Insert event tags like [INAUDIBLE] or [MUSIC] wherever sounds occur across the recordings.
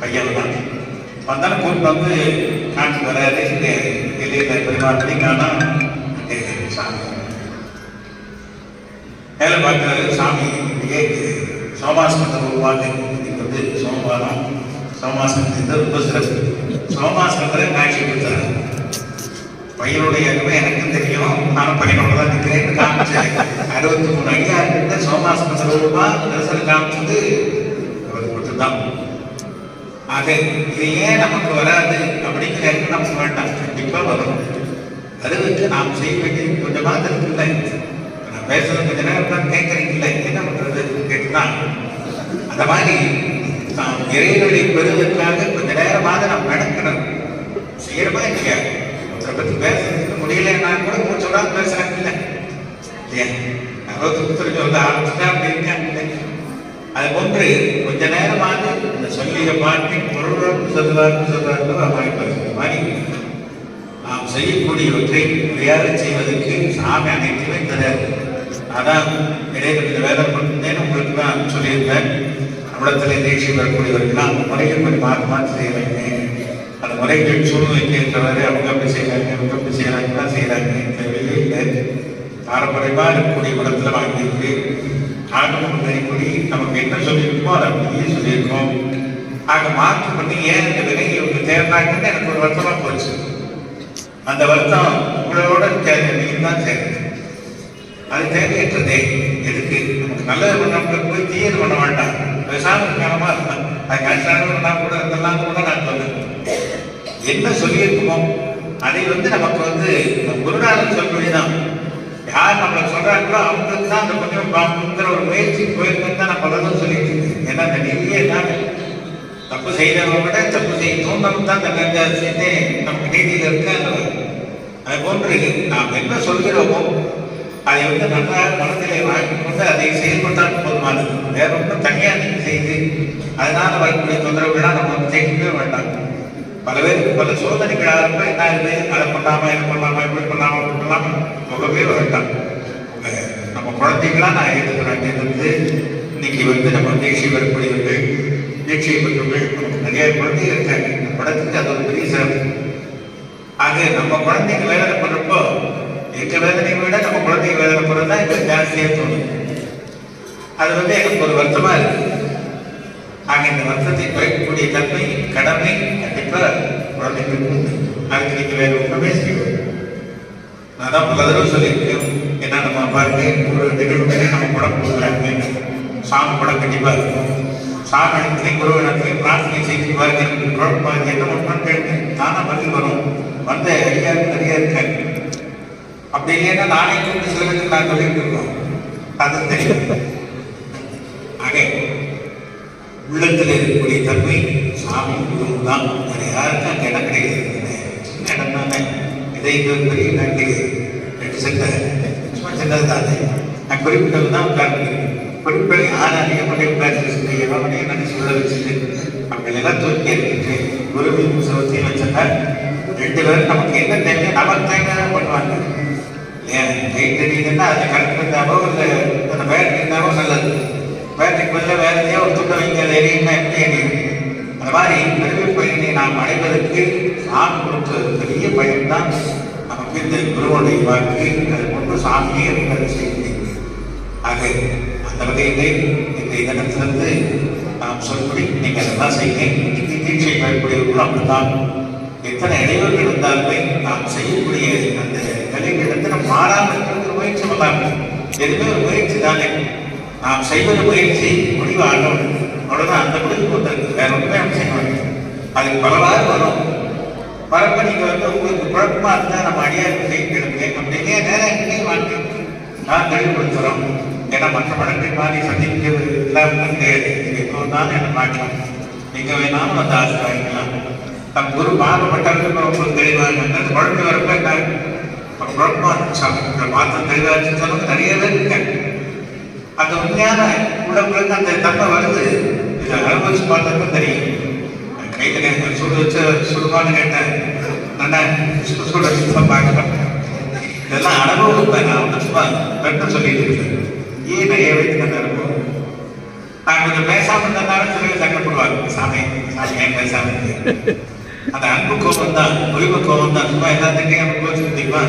பையன் தான் வந்தாலும் கூட்டு வந்து காட்சி வராது வெளியில் பெருமாட்டி காணும் சாமி வேலை பார்க்குறாரு சாமி இங்கே சோமாசனத்தை உருவாங்க இன்னைக்கு வந்து சோமவாரம். சோமாசனத்தை ரொம்ப சிறப்பு. சோமாசனத்தில் காட்சி கொடுத்தாரு. பையனுடைய அருமை எனக்கும் தெரியும். நானும் பையனோட தான் நிற்கிறேன். காமிச்சேன். அறுபத்தி மூணு அடியார்கிட்ட சோமாசன ரூபா தரிசனம் காமிச்சது. அவர் மட்டும்தான் ஆக இது ஏன் நமக்கு வராது அப்படிங்கிற நம்ம நமக்கு வேண்டாம். கண்டிப்பாக வரும். அது வந்து நாம் செய்ய வேண்டியது கொஞ்சமாக இருக்குல்ல. நான் பேசுறது கொஞ்ச நேரம் தான் கேட்கறீங்கல்ல என்ன பண்றது கேட்டுதான். அந்த மாதிரி நாம் இறைவனை பெறுவதற்காக கொஞ்ச நேரமாக நாம் நடக்கணும். செய்யறமா இல்லையா? ஒருத்தரை பத்தி பேசுறதுக்கு முடியலன்னா கூட மூச்சோட பேசுறாங்க இல்லை. இல்லையா? நான் தெரிஞ்சு சொல்ல ஆரம்பிச்சுட்டா அப்படி அது போன்று கொஞ்ச நேரமாக இந்த சொல்லிய பாட்டை பொருளுடன் சொல்றாரு சொல்றாரு அமைப்பது மாதிரி நாம் செய்யக்கூடியவற்றை முறையாக செய்வதற்கு சாமி அனைத்துமே தராது அதான் இடையில இந்த வேலை பண்ணுறேன்னு உங்களுக்கு தான் சொல்லியிருந்தேன் நம்மளத்தில் தேசிய வரக்கூடியவர்கள்லாம் அந்த முறையை போய் மாற்றி மாற்றி செய்கிறாங்க அந்த முறைகள் சூழ்நிலைக்கு ஏற்றவாறு அவங்க அப்படி செய்கிறாங்க அவங்க அப்படி செய்கிறாங்க தான் செய்கிறாங்க தேவையே இல்லை பாரம்பரியமாக இருக்கக்கூடிய குணத்தில் வாங்கியிருக்கு ஆகமம் நெறிப்படி நமக்கு என்ன சொல்லியிருக்கோம் அதை அப்படியே சொல்லியிருக்கோம். ஆக மாற்று பண்ணி ஏன் இந்த விலை இவங்க தேர்ந்தாங்கன்னு எனக்கு ஒரு வருத்தமா போச்சு. அந்த வருத்தம் உங்களோட தேவை நீங்க தான் சேர்ந்து. அது தேவையற்றதே. எதுக்கு? நமக்கு நல்லது பண்ணவங்க போய் தீயது பண்ண வேண்டாம் விவசாயம் காலமா இருந்தான் அது கஷ்டம் கூட இருந்தெல்லாம் கூட நான் சொல்லுவேன் என்ன சொல்லியிருக்கோம் அதை வந்து நமக்கு வந்து குருநாதன் சொல்வதுதான் யார் நம்மளை சொல்றாங்களோ அவங்களுக்கு தான் அந்த கொஞ்சம் பார்க்கணுங்கிற ஒரு முயற்சி போயிருக்குன்னு தான் நான் பலரும் சொல்லிட்டு இருக்கேன். ஏன்னா அந்த நீதியே தான் தப்பு செய்தவங்க விட தப்பு செய்ய தூண்டவும் தான் அந்த கங்காசியத்தை நமக்கு நீதியில் இருக்க. அது போன்று நாம் என்ன சொல்கிறோமோ அதை வந்து நல்லா மனதிலே வாங்கி கொண்டு அதை செயல்பட்டால் போதுமானது. வேற ஒன்றும் தனியாக நீங்கள் செய்து அதனால் வரக்கூடிய தொந்தரவுகளாக நம்ம வந்து செய்யவே வேண்டாம். பல பேருக்கு பல சோதனைகள் ஆரம்ப என்ன ஆகுது அதை பண்ணாம இது பண்ணாம இப்படி பண்ணாம அப்படி பண்ணாம போகவே வேண்டாம். நம்ம குழந்தைகளா நான் ஏற்றுக்கிறேன் வந்து இன்னைக்கு வந்து நம்ம தேசிய வரக்கூடியவர்கள் தேசிய பெற்றவர்கள் நிறைய குழந்தைகள் இருக்காங்க. இந்த படத்துக்கு அது ஒரு பெரிய சிறப்பு. ஆக நம்ம குழந்தைங்க வேதனை பண்ணுறப்போ எங்க வேதனையை விட நம்ம குழந்தைங்க வேதனை பண்றது தான் எனக்கு ஜாஸ்தியாக தோணும் அது வந்து எனக்கு ஒரு வருத்தமாக இருக்குது ஆக இந்த வருத்தத்தை குறைக்கக்கூடிய தன்மை கடமை கண்டிப்பா குழந்தைகளுக்கு உண்டு. அதுக்கு நீங்க வேற ஒன்றுமே செய்வோம் நான் தான் பல தடவை சொல்லியிருக்கேன். ஏன்னா நம்ம பாருங்க ஒரு நிகழ்வுகளே நம்ம படம் கொடுக்குறாங்க சாமி படம் கண்டிப்பா இருக்கும். சாமி இடத்துலையும் குரு இடத்துலையும் பிரார்த்தனை செய்து பாருங்க எனக்கு என்ன பண்ணணும்னு கேட்டேன் தானா பதில் வரும். வந்த ஐயாவுக்கு நிறையா இருக்காங்க அப்படி இல்லைன்னா நானே கூப்பிட்டு சிலருக்கு நான் சொல்லிட்டு இருக்கோம் அது தெரியும் ஆக உள்ளத்தில் இருக்கக்கூடிய தன்மை சாமி குரு தான் வேறு யாருக்கும் இடம் கிடைக்கிறது இடம் தானே இதை பெரிய நன்றி ரெண்டு சென்ட சும்மா சின்னது தானே நான் குறிப்பிட்டது தான் உட்கார்ந்து குறிப்பிட யார் அதிகப்பட்ட உட்கார்ந்து எவ்வளவு அப்படின்னு சொல்ல வச்சுட்டு அப்படியெல்லாம் தூக்கி இருக்கின்றேன் குருவின் புத்தகத்தையும் வச்சிருந்தா ரெண்டு பேரும் நமக்கு என்ன தேவையோ நமக்கு தேவையான பண்ணுவாங்க. ஏன் லைட் தெரியுதுன்னா அதில் கரெக்ட் இருந்தாவோ இல்லை அந்த பேட்டரி இருந்தாவோ நல்லது. பேட்டரிக்கு பதில வேற ஒரு துண்டை வைங்க அது எப்படி எரியும் அந்த மாதிரி பெருமை பயனை நாம் அடைவதற்கு நான் கொடுத்த பெரிய பயன்தான் நமக்கு இந்த குருவுடைய வாக்கு அது கொண்டு சாமியை இருக்கிறது செய்தி. ஆக அந்த வகையிலே இந்த தினத்திலிருந்து நாம் சொல்படி நீங்கள் அதெல்லாம் செய்யுங்க இன்னைக்கு தீட்சை பெறக்கூடியவர்களும் அப்படித்தான். எத்தனை இடைவெளி இருந்தாலுமே நாம் செய்யக்கூடிய அந்த நிலைகளிடத்தில் நம்ம மாறாமல் இருக்கிற முயற்சி பண்ணலாம். எதுவுமே ஒரு முயற்சி தானே. நாம் செய்வது முயற்சி முடிவு ஆகணும் அவ்வளோதான் அந்த முடிவு வந்திருக்கு வேற ஒன்றுமே நம்ம செய்ய மாட்டோம் அதுக்கு பலவாறு வரும் வரப்ப நீங்க வந்து உங்களுக்கு குழப்பமா இருந்தா நம்ம அடியாருக்கு செய்யணும் அப்படின்னே நேரம் எங்கேயே வாழ்க்கை நான் தெளிவுபடுத்துறோம் ஏன்னா மற்ற படங்கள் மாதிரி சந்திக்கிறது எல்லாம் கிடையாது நீங்க எப்போ வந்தாலும் என்ன மாற்றம் நீங்க வேணாலும் வந்து ஆசிர்வாதிக்கலாம் தம் குரு பாகப்பட்டாலும் உங்களுக்கு தெளிவாக இருந்தது குழந்தை வரப்ப என்ன குழப்பமா இருந்துச்சு மாற்றம் தெளிவாக இருந்துச்சு நிறைய பேர் இருக்காங்க அந்த உண்மையான உடம்புக்கு அந்த தன்மை வருது. இதை அனுபவிச்சு பார்த்தப்ப தெரியும் கையில் கேட்க சுடு வச்சு சுடுமான்னு கேட்டேன். நல்லா சுட சுட சுட பார்க்கலாம் இதெல்லாம் அனுபவம் தான். நான் வந்து சும்மா பெற்ற சொல்லிட்டு இருக்கேன். ஏன் நிறைய வைத்து அந்த அனுபவம்? நான் கொஞ்சம் பேசாமல் இருந்தாலும் சில சங்கப்படுவாங்க சாமி சாமி ஏன் பேசாமல் அந்த அன்பு கோபம் தான் உரிமை கோபம் தான். சும்மா எல்லாத்துக்கும் நம்ம கோச்சு தெரியுமா?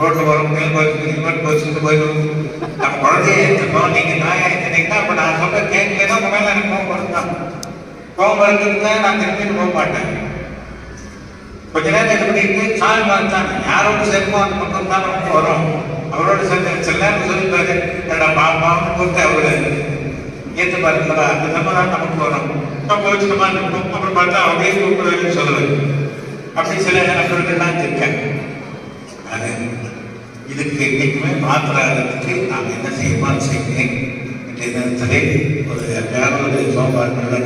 ரோட்ல வரும் மேல் கோச்சு இவன் கோச்சுட்டு போயிடும் நம்ம குழந்தைய எடுத்துக்கோம் நீங்க நாயா எடுத்துட்டீங்கன்னா அப்ப நான் சொல்ற கேட்கலாம் உங்க மேல எனக்கு கோபம் வருதான் தான். கோபம் வருதுன்னா நான் திரும்பிட்டு போக மாட்டேன். கொஞ்ச நேரம் என்ன பண்ணிட்டு சாமி பார்த்தான். யாரோட சேர்ப்போம் அந்த பக்கம் தான் ரொம்ப வரும் அவரோட சேர்ந்து சில நேரம் சொல்லிப்பாரு என்னடா பாப்பான்னு கூப்பிட்டு அவரு ஏற்று பாருங்களா அந்த சம்பளம் நமக்கு வரும் நம்ம கோச்சுக்கமா அப்புறம் பார்த்தா அப்படியே கூப்பிடுவேன்னு சொல்லுவேன் அப்படி சில நபர்கள்லாம் இருக்கேன் அது இதுக்கு என்றைக்குமே மாத்திராகிறதுக்கு நாம் என்ன செய்யணும்னு செய்கிறேன் இன்றைய தினத்திலே ஒரு அருமையான ஒரு சோமவார் நல்ல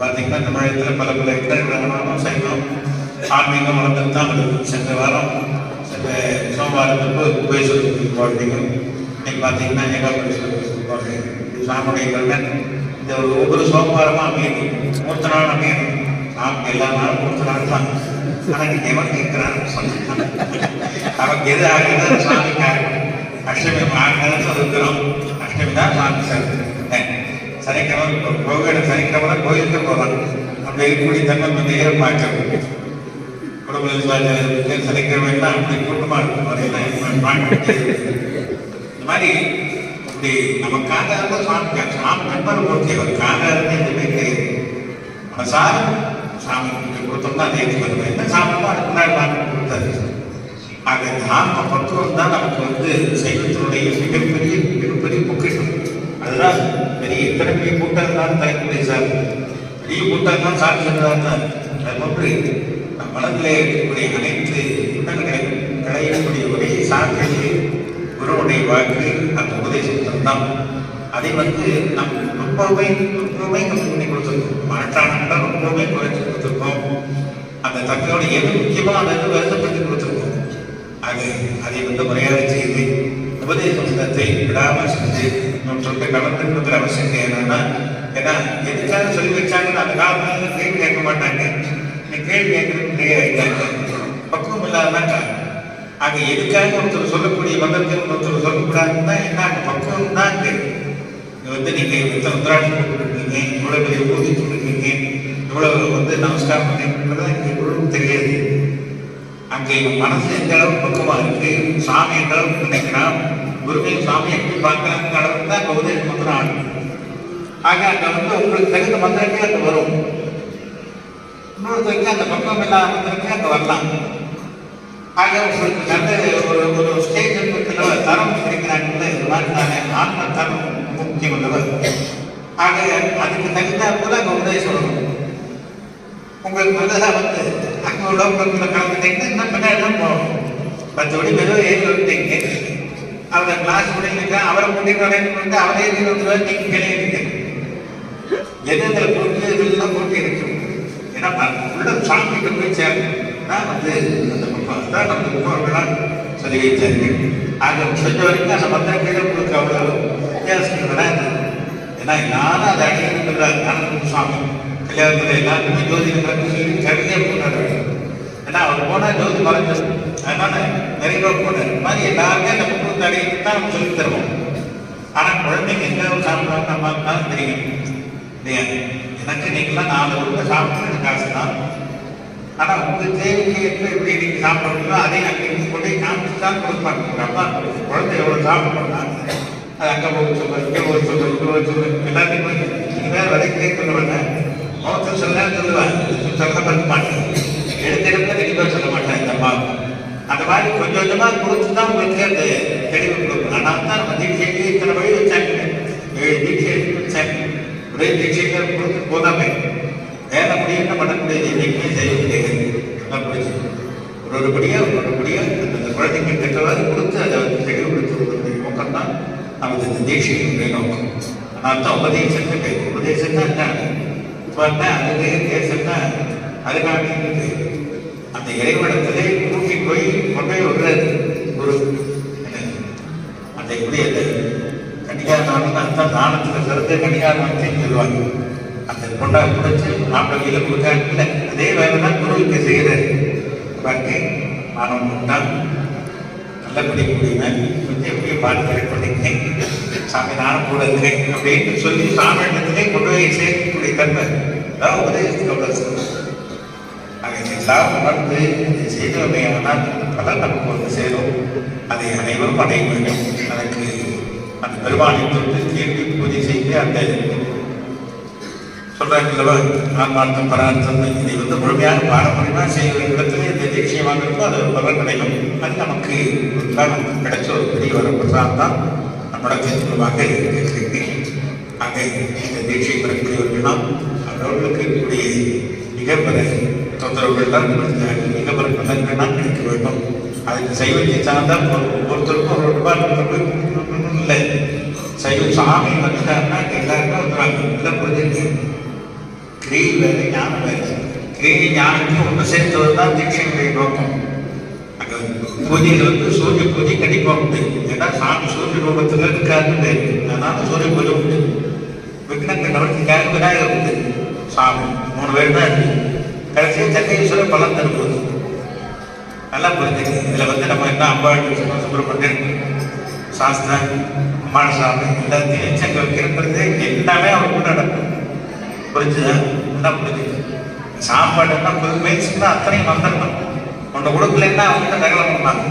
பார்த்தீங்கன்னா இந்த மழையத்தில் பல பல இடங்கள் செய்யணும் ஆன்மீகம் வளர்ந்துட்டு தான் வருது சென்ற வாரம் சென்ற சோமவாரத்துக்கு உபேஸ்வரத்துக்கு குழந்தைகள் இன்னைக்கு பார்த்தீங்கன்னா ஏகாபுரேஸ்வரத்துக்கு குழந்தைகள் சாமுடைய கண்ணன் இந்த ஒவ்வொரு சோமவாரமும் அமையணும். மூத்த நாள் அமையணும். நாம் எல்லா நாளும் மூத்த நாள் தான். ஆனால் நீங்க எவன் கேட்கிறான் நமக்கு எது ஆகுது சாமிக்காக அஷ்டமி ஆகிறது சொல்லுகிறோம் அஷ்டமி தான் சாமி சார் சனிக்கிழமை கோவில் சனிக்கிழமை கோயிலுக்கு போகலாம். அப்படி இருக்கக்கூடிய தன்மை வந்து ஏற்பாக்கிறது குடும்பத்தில் சனிக்கிழமைன்னா அப்படி கூட்டமா இருக்கும். இந்த மாதிரி இப்படி நமக்காக இருந்த சுவாமி சாமி நண்பர் பொறுத்தவர் காக இருந்து எதுவுமே தெரியுது. மனசார சாமி கொடுத்தோம்னா அதே வருவேன் என்ன சாப்பிடுமோ அடுத்த நாள் வாங்கி கொடுத்தாரு. ஆக நாம பக்குவம் தான் நமக்கு வந்து சைவத்தினுடைய மிகப்பெரிய மிகப்பெரிய பொக்கிஷம். அதுதான் பெரிய இத்தனை பெரிய கூட்டம் இருந்தாலும் தலைமுறை சார் பெரிய கூட்டம் இருந்தாலும் சாமி சொன்னதான் அது போன்று நம் மனதிலே இருக்கக்கூடிய அனைத்து குணங்களை களையக்கூடிய ஒரே சாமியை குருவுடைய வாக்கு அந்த உபதேசம் தான் அதை வந்து நம் ரொம்பவே ரொம்பவே கம்மி பண்ணி கொடுத்துருக்கோம். மாற்றான ரொம்பவே குறைச்சி கொடுத்துருக்கோம். அந்த தக்கையோட எது முக்கியமானது வருத்தப்படுத்தி கொடுத்துருக்கோம். அது அதை வந்து முறையாக செய்து உபதேசத்தை விடாமல் செஞ்சு நம்ம சொல்ற கலந்து கொடுக்குற அவசியம் என்னன்னா ஏன்னா எதுக்காக சொல்லி வச்சாங்கன்னு அந்த காலத்துல கேள்வி கேட்க மாட்டாங்க. கேள்வி கேட்கறது பக்குவம் இல்லாததான் அங்கே எதுக்காக ஒருத்தர் சொல்லக்கூடிய மதத்தில் ஒருத்தர் சொல்லக்கூடாதுன்னா என்ன? அந்த பக்குவம் தான் இருக்கு. இது வந்து நீங்க இத்தனை முதலாளி கொடுத்துருக்கீங்க இவ்வளவு பெரிய ஊதி சொல்லிருக்கீங்க இவ்வளவு வந்து நமஸ்காரம் பண்ணிருக்கிறதா எனக்கு இவ்வளவு தெரியாது. அங்கே மனசு எந்த அளவுக்கு பக்கமா இருக்கு? சாமி எந்த அளவுக்கு நினைக்கிறான் குருவையும் சாமி எப்படி பார்க்கறாங்க அளவுக்கு தான் அங்கே உதவி மந்திரம் ஆகும் ஆக அங்க வந்து உங்களுக்கு தகுந்த மந்திரமே அங்கே வரும். இன்னொருத்தருக்கு அந்த பக்கம் இல்லாத மந்திரமே அங்கே வரலாம். ஆக உங்களுக்கு நல்ல ஒரு ஒரு ஸ்டேஜ் இருக்கிற தரம் கிடைக்கிறாங்கல்ல இது மாதிரி நானே ஆன்ம தரம் முக்கியம் உள்ளவர் ஆக அதுக்கு தகுந்த போல அங்கே உதவி சொல்லணும். உங்களுக்கு பதிலாக வந்து அங்கே உள்ளவங்களுக்குள்ள கலந்துட்டீங்கன்னா இன்னும் பின்னாடி தான் போகணும். மற்றபடி வெறும் ஏறி வந்துட்டீங்க. அவரை கிளாஸ் முடியல அவரை முடிக்கிறேன்னு அவரே ஏறி வந்துடுவார் நீங்க கிடையாது இருக்கீங்க எது இதெல்லாம் போட்டு இருக்கும் ஏன்னா உள்ள சாமிகிட்ட போய் சேரணும். தான் வந்து அந்த பக்கம் தான் நம்ம முன்னோர்களால் சொல்லி வைத்தார்கள் ஆக முடிஞ்ச வரைக்கும் அந்த பத்திரிகைகள் உங்களுக்கு அவ்வளோ வித்தியாசங்கள் வராது ஏன்னா நானும் அதை அடையிறாரு ஆனந்த சுவாமி கல்யாணத்தில் எல்லாருக்குமே ஜோதி சொல்லி கருதே போனாரு ஏன்னா அவர் போனால் ஜோதி மறைஞ்ச அதனால நிறைய போனார் இந்த மாதிரி எல்லாருமே நம்ம கொடுத்து அடையிட்டு தான் நம்ம சொல்லி தருவோம் ஆனால் குழந்தைங்க எங்க சாப்பிட்றாங்க நம்ம தான் தெரியும் இல்லையா எனக்கு நீங்களாம் நாலு ரூபாய் சாப்பிட்டு காசு தான் ஆனா உங்க தேவைக்கு எப்ப எப்படி நீங்க சாப்பிடுறீங்களோ அதே அங்கே கொண்டு போய் காமிச்சு தான் கொடுப்பாங்க. அப்பா குழந்தை எவ்வளவு சாப்பிடுறாங்க அது அங்க போக சொல்லு இங்க போக சொல்லு இங்க போக சொல்லு எல்லாத்தையும் போய் நீங்க வேற வரைக்கும் கேட்க வேண்டாம் மொத்தம் சொல்ல நேரம் சொல்லுவேன். சொல்ல பண்ண மாட்டேன். எடுத்து எடுத்து தெளிவாக சொல்ல மாட்டேன் இந்த அம்மா. அந்த மாதிரி கொஞ்சம் கொஞ்சமா கொடுத்து தான் உங்களுக்கு அந்த தெளிவு கொடுக்கும் ஆனால் தான் நம்ம தீட்சைக்கு இத்தனை வழி வச்சாங்க. ஏழு தீட்சை வச்சாங்க. ஒரே தீட்சைக்கு கொடுத்து போதாமே. என்ன பண்ணக்கூடியது எதையுமே எல்லாம் ஒரு ஒரு படியா ஒரு ஒரு படியா அந்த குழந்தைங்க கெட்டவாறு கொடுத்து அதை வந்து தெளிவுபடுத்துவதற்குரிய நோக்கம் தான் நமது இந்த தீட்சையினுடைய நோக்கம். ஆனால் தான் உபதேசத்தை பேர் உபதேசம் தான் என்ன? பார்த்தா அது தேசம்னா அதுக்காக அந்த இறைவனத்திலே கூட்டி போய் கொண்டே விடுறது ஒரு அந்த எப்படி அந்த கன்னிகார நாள் அந்த தானத்தில் சிறந்த கன்னிகார நாளத்தையும் சொல்லுவாங்க. அந்த கொண்டா குடிச்சு மாப்பிள்ளையில கொடுக்காங்க அதே வேலை தான் குருவுக்கு செய்யறாரு பாருங்க மாணவன் கொண்டான் நல்லபடி முடிவேன் கொஞ்சம் எப்படியும் பார்த்து கரெக்ட் பண்ணிக்கிறேன் சாமி நானும் கூட இருக்கேன் அப்படின்னு சொல்லி சாமி இடத்துலேயே கொண்டு போய் சேர்க்கக்கூடிய தன்மை. அதான் உபதேசத்துக்கு அவ்வளோ சிறப்பு. அதை எல்லாம் உணர்ந்து இதை செய்தவமையானால் பலன் நமக்கு வந்து சேரும். அதை அனைவரும் அடைய வேண்டும் அதற்கு அந்த பெருமானை தொட்டு கேள்வி பூஜை செய்து அந்த சொல்றாங்கல்லவா ஆன்மார்த்தம் பரார்த்தம் இதை வந்து முழுமையாக பாரம்பரியமாக செய்கிற இடத்துல இந்த தீட்சை வாங்குறப்போ அது ஒரு பலன் கிடைக்கும் அது நமக்கு ஒரு கிடைச்ச ஒரு பெரிய வரப்பிரசாதம் தான் நம்மளோட மூலமாக இருக்கிறது. அங்கே இந்த தீட்சை பெறக்கூடியவர்கள்லாம் அவர்களுக்கு இருக்கக்கூடிய நிகழ்வர தொந்தரவுகள்லாம் நிகழ்பெற பலன்கள்லாம் கிடைக்க வேண்டும். அதுக்கு சைவத்தை சார்ந்தால் ஒருத்தருக்கும் ஒரு ரூபாய் இல்லை. சைவ சாமி வந்துட்டாருன்னா எல்லாருக்கும் வந்துடுவாங்க இல்லை புரிஞ்சுங்க கிரியை வேறு ஞானம் வேறு கிரியை ஞானத்தையும் ஒன்று சேர்த்தது தான் தீட்சைகளை நோக்கம். அங்கே பூஜையில் வந்து சூரிய பூஜை கண்டிப்பாக உண்டு. ஏன்னா சாமி சூரிய ரூபத்தில் இருக்காருன்னு அதனால சூரிய பூஜை உண்டு. விக்னங்கள் நடத்திக்காக விநாயகர் உண்டு. சாமி மூணு பேர் தான் இருக்கு. கடைசியாக சக்கரேஸ்வரர் பலன் தருவது நல்லா புரிஞ்சுக்கு இதில் வந்து நம்ம என்ன அம்பாள் சுப்பிரமணியன் சாஸ்திரா அம்மாசாமி எல்லாத்தையும் எச்சங்கள் இருக்கிறது வைக்கிறது எல்லாமே அவருக்கு நடக்கும். புரிஞ்சுதா? என்ன புரிஞ்சுது சாப்பாடுன்னா மீல்ஸ்னா அத்தனையும் வந்துடணும் ஒன்று கொடுக்கலன்னா அவங்க தகவல் பண்ணாங்க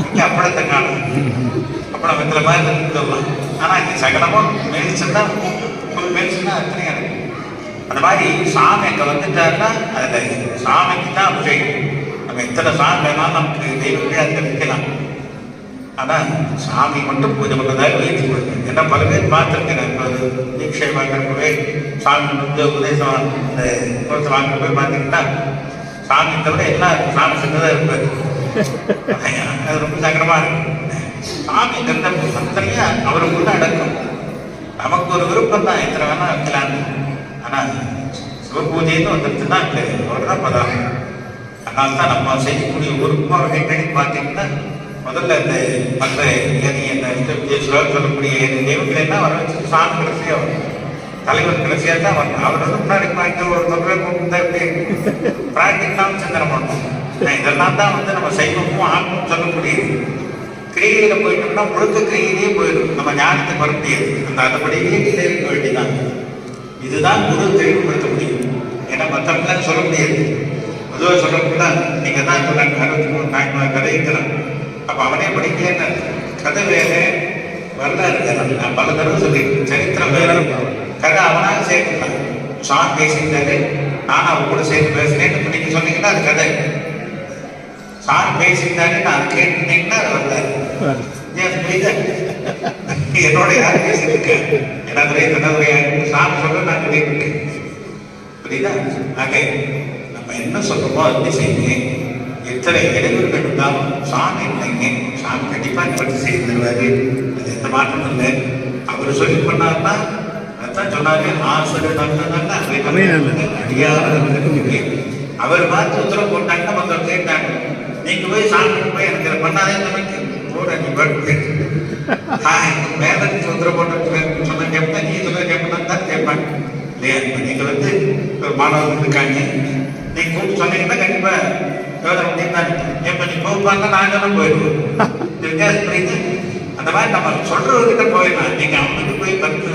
இங்கே அப்பளத்தை காணும். அப்பளம் வெத்தலை மாதிரி இருந்துடலாம் ஆனால் இங்கே சகலமும் மெயின்ஸ்னா ஃபுல் மீல்ஸ்னா அத்தனையும் இருக்கு. அந்த மாதிரி சாமி அங்கே வந்துட்டாருன்னா அதில் சாமிக்கு தான் அபிஷேகம். நம்ம எத்தனை சாமி வேணாலும் நமக்கு தெய்வமே அதில் வைக்கலாம் ஆனால் சாமி மட்டும் பூஜை பண்ணுறதாக வைத்துக் கொடுங்க ஏன்னா பல பேர் பார்த்துருக்கேன் நான். தீட்சை வாங்குறப்பவே சாமி வந்து உபதேசம் வாங்க- இந்த குளத்தை வாங்குறப்ப பார்த்தீங்கன்னா சாமி தவிர எல்லாம் சாமி செஞ்சதாக இருப்பார். [LAUGHS] அது ரொம்ப சங்கடமா இருக்கு. சாமி கண்ட அத்தனையா அவருக்குள்ள அடக்கம். நமக்கு ஒரு விருப்பம் தான் எத்தனை வேணா வைக்கலான்னு ஆனால் சிவபூஜைன்னு வந்துருச்சுன்னா இல்லை அவர் தான் பிரதானம் அதனால தான் நம்ம செய்யக்கூடிய உறுப்பு வகைகள் பார்த்தீங்கன்னா முதல்ல இந்த மற்ற ஏனி என்ன? விஜயசுவர் சொல்லக்கூடிய ஏனி என்ன வர வச்சு சாமி கடைசியாக வரும்? தலைவர் கடைசியாக தான் வரணும் அவர் வந்து முன்னாடி பாய்க்க ஒரு தொகை கூப்பிட்டு பிராக்டிக்கலாம் சிந்தனை பண்ணணும் இதெல்லாம் தான் வந்து நம்ம சைவமும் ஆன்மும் சொல்லக்கூடியது. கிரியையில போயிட்டோம்னா முழுக்க கிரியையிலேயே போயிடும். நம்ம ஞானத்தை வர முடியாது. அந்த அந்தபடியே இருக்க வேண்டியதான் இதுதான் குரு தெளிவுபடுத்த முடியும். ஏன்னா மற்றவங்களாம் சொல்ல முடியாது. பொதுவாக சொல்லக்கூடாது நீங்கள் தான் இப்போ நாங்கள் அறுபத்தி மூணு நாய்மார் அப்போ அவனே படிக்கலன்னு கதை வேற வரலாறு நான் பல தடவை சொல்லியிருக்கேன் சரித்திரம் வேற. கதை அவனாக சேர்த்துக்கலாம் சாங் பேசியிருந்தாரு நான் அவன் கூட சேர்த்து பேசுறேன்னு இப்ப நீங்க சொன்னீங்கன்னா அது கதை. சாங் பேசியிருந்தாரு நான் கேட்டுட்டீங்கன்னா அது வரலாறு. ஏன் புரியுதா? என்னோட யார் பேசியிருக்கேன் என்னதுரை தன்னதுரை சாமி சொல்ல நான் கேட்டிருக்கேன் புரியுதா? ஆக நம்ம என்ன சொல்றோமோ அதை செய்யுங்க. எத்தனை இடைவெளிகள் இருந்தாலும் சாமி இல்லைங்க. சாமி கண்டிப்பா நிவர்த்தி செய்து தருவாரு. அது எந்த மாற்றமும் இல்லை. அவர் சொல்லி பண்ணாருன்னா அதான் சொன்னாரு. ஆசிரியர் நல்லதல்ல அவை நல்லது. அடியார் அவர் பார்த்து உத்தரவு போட்டாங்கன்னா மற்றவர் கேட்டாங்க. நீங்க போய் சாமி போய் எனக்கு பண்ணாதே நமக்கு போட நீ பாட்டு இருந்து உத்தரவு போட்டு சொன்ன நீ சொல்ல கேட்பா தான் கேட்பாங்க. இல்லையா? இப்ப நீங்க வந்து மாணவர்கள் இருக்காங்க. நீங்க கூப்பிட்டு சொன்னீங்கன்னா கண்டிப்பா யோசனை பண்ணியிருந்தாங்க இப்ப நீ போப்பாங்க நாங்களும் போயிடுவோம் வித்தியாசம் புரியுது அந்த மாதிரி நம்ம சொல்றவர்கிட்ட போயிடலாம் நீங்க அவனுக்கு போய் பத்து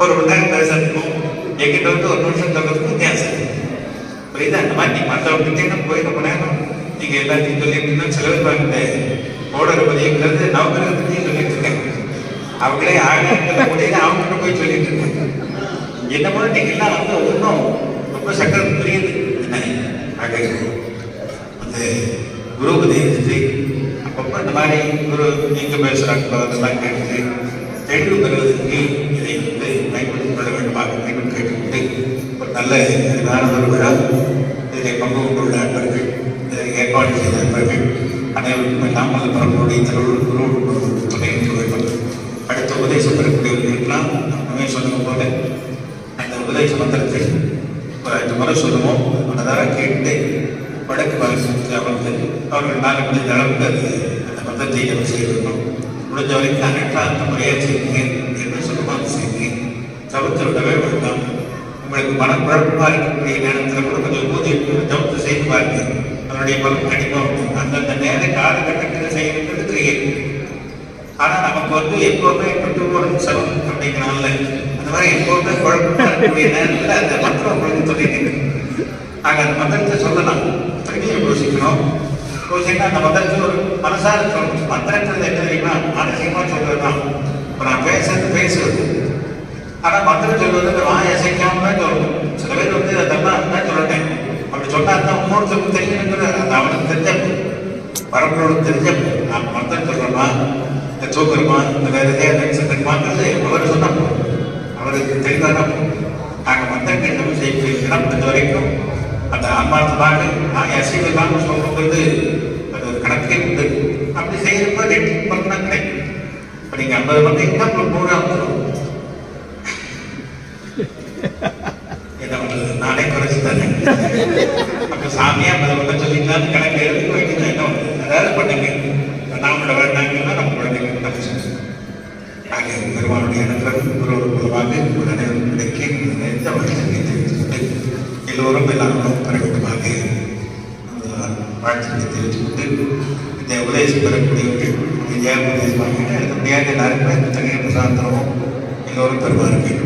ஒரு மணி நேரம் பேசுறதுக்கும் என்கிட்ட வந்து ஒரு நிமிஷம் சொல்றதுக்கும் வித்தியாசம். புரியுதா அந்த மாதிரி நீங்க மற்றவங்கிட்டே போய் ரொம்ப நேரம் நீங்க எல்லாத்தையும் சொல்லிட்டு இருந்தா சிலர் இந்த ஓடர் பதியங்கிறது நவகிரகத்தையும் சொல்லிட்டு இருக்காங்க அவங்களே ஆகாரங்களை முடியல அவங்ககிட்ட போய் சொல்லிட்டு இருக்காங்க என்ன மாதிரி நீங்க எல்லாம் வந்து ஒன்றும் ரொம்ப சக்கரம் புரியுது என்ன ஆக குரூப் தெரிஞ்சிச்சு அப்பப்போ இந்த மாதிரி குரு நீங்கள் பேசுகிறாங்க அதெல்லாம் கேட்டு தெளிவு பெறுவதற்கு இதை வந்து பயன்படுத்திக் கொள்ள வேண்டுமாக மீண்டும் கேட்டுக்கொண்டு ஒரு நல்ல அருமையான ஒரு விழா இதை பங்கு கொண்டுள்ள நண்பர்கள் இதை ஏற்பாடு செய்த நண்பர்கள் அனைவருக்கும் நாமல் பரப்புடைய திருவள்ளுவர் குரு துணை வேண்டும் அடுத்த உபதேசம் அவர்கள் நாலு அளவுக்கு அது அந்த மந்திரத்தை நம்ம செய்திருக்கோம் முடிஞ்ச வரைக்கும் அனைத்து அந்த முறையாக செய்யுங்க என்ன சொல்லுவாங்க அதை செய்யுங்க தவிர்த்து விடவே வேண்டாம். உங்களுக்கு மனக்குழப்பமாக இருக்கக்கூடிய நேரத்தில் கூட கொஞ்சம் போது தவிர்த்து செய்து பாருங்க அதனுடைய பலம் கண்டிப்பாக அந்தந்த நேர காலகட்டத்தில் செய்யறது கிரியை ஆனால் நமக்கு வந்து எப்போதுமே டுவெண்ட்டி ஃபோர் செவன் அப்படிங்கிறனால அந்த மாதிரி எப்போவுமே குழப்பக்கூடிய நேரத்தில் அந்த மந்திரம் உங்களுக்கு சொல்லிட்டு ஆக அந்த மந்திரத்தை சொல்லலாம். திரும்பியை யோசிக்கணும். யோசிக்கா அந்த மதத்தை ஒரு மனசார சொல்லணும் மந்திரங்கிறது என்ன தெரியுமா? மானசீகமா சொல்றது இப்போ நான் பேசுறது பேசுறது. ஆனால் மந்திரம் சொல்றது இந்த வாய் அசைக்காம தான் சொல்லணும் சில பேர் வந்து அதெல்லாம் தான் சொல்லட்டேன் அப்படி சொன்னா தான் இன்னொருத்தருக்கு தெரியணுங்கிற அது அவனுக்கு தெரிஞ்ச பரம்பரோட தெரிஞ்ச நான் மந்திரம் சொல்றேன்னா இந்த தூக்குறமா இந்த வேற எதையா நினைச்சிருக்கமாங்கிறது அவர் சொன்னா அவருக்கு தெளிவான நாங்கள் மந்திரங்கள் நம்ம செய்யலாம் இந்த வரைக்கும் அந்த ஆன்மார்த்தமாக நான் அசைவதாக சொல்றது அது அப்படி செய்யறப்ப ரெண்டு பண்ண கிடைக்கும் இப்போ ஐம்பது அப்புறம் நூறு என்ன பண்றது நானே குறைச்சி தரேன் அப்ப சாமியா அதை வந்து கணக்கு எழுதி வைக்கணும் என்ன பண்றது அதாவது பண்ணுங்க. நாமளோட வேண்டாங்கன்னா நம்ம குழந்தைங்க தப்பு செய்யணும் பெருமானுடைய அனுகிரகம் ஒரு ஒரு மூலமாக கிடைக்க தெரிவித்துக்கொண்டு எல்லோரும் எல்லாரும் பரவட்டமாக வாழ்த்துக்களை தெரிவித்துக்கொண்டு இந்த உபதேசம் பெறக்கூடியவர்கள் விஜயா உபதேசம் வாங்கிட்டு அடுத்த முடியாத எல்லாருக்குமே இந்த தனியாக பிரசாந்தமும் எல்லோரும் பெறுவார்கள்